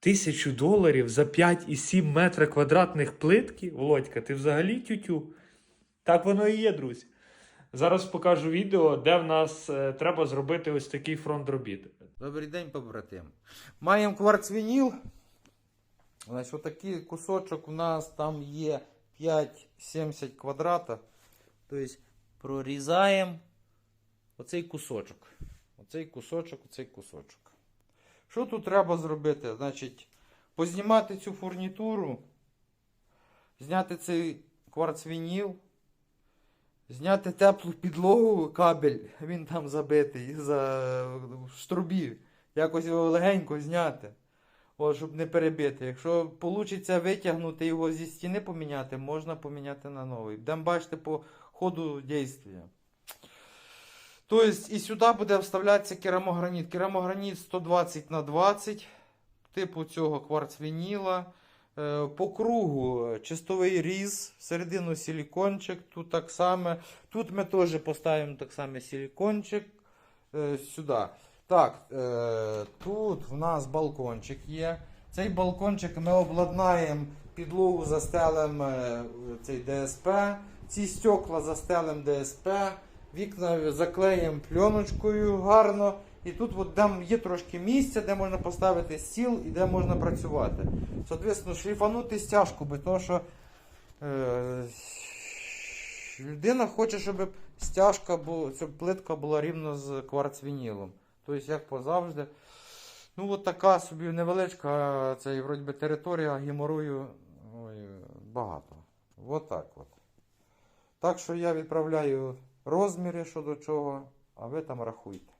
Тисячу доларів за 5,7 метра квадратних плитки. Володька, ти взагалі тютю? Так воно і є, друзі. Зараз покажу відео, де в нас е, треба зробити ось такий фронт робіт. Добрий день, побратим. Маємо кварцвініл. Значить, отакий кусочок у нас там є 5,70 квадрата. Тобто прорізаємо оцей кусочок. Оцей кусочок, оцей кусочок. Що тут треба зробити? Значить, познімати цю фурнітуру, зняти цей кварцвініл, зняти теплу підлогу, кабель, він там забитий за штрубів. Якось його легенько зняти. О, щоб не перебити. Якщо вийде витягнути його зі стіни поміняти, можна поміняти на новий. Будемо бачити по ходу дійства. Тобто і сюди буде вставлятися керамограніт. Керамограніт 120 на 20 типу цього кварцвініла. Е, По кругу чистовий різ, всередину силікончик, тут так само. Тут ми теж поставимо так само силікончик е, сюди. Так, е, тут в нас балкончик є. Цей балкончик ми обладнаємо підлогу, застелимо е, цей ДСП. Ці стекла застелимо ДСП. Вікна заклеїмо пленочкою гарно. І тут от там є трошки місця, де можна поставити стіл і де можна працювати. Соответственно, шліфанути стяжку, бо то, що е, людина хоче, щоб стяжка була, щоб плитка була рівно з кварцвінілом. Тобто, як позавжди. Ну, от така собі невеличка цей, вроді би, територія геморою багато. От так от. Так що я відправляю розміри щодо чого, а ви там рахуйте.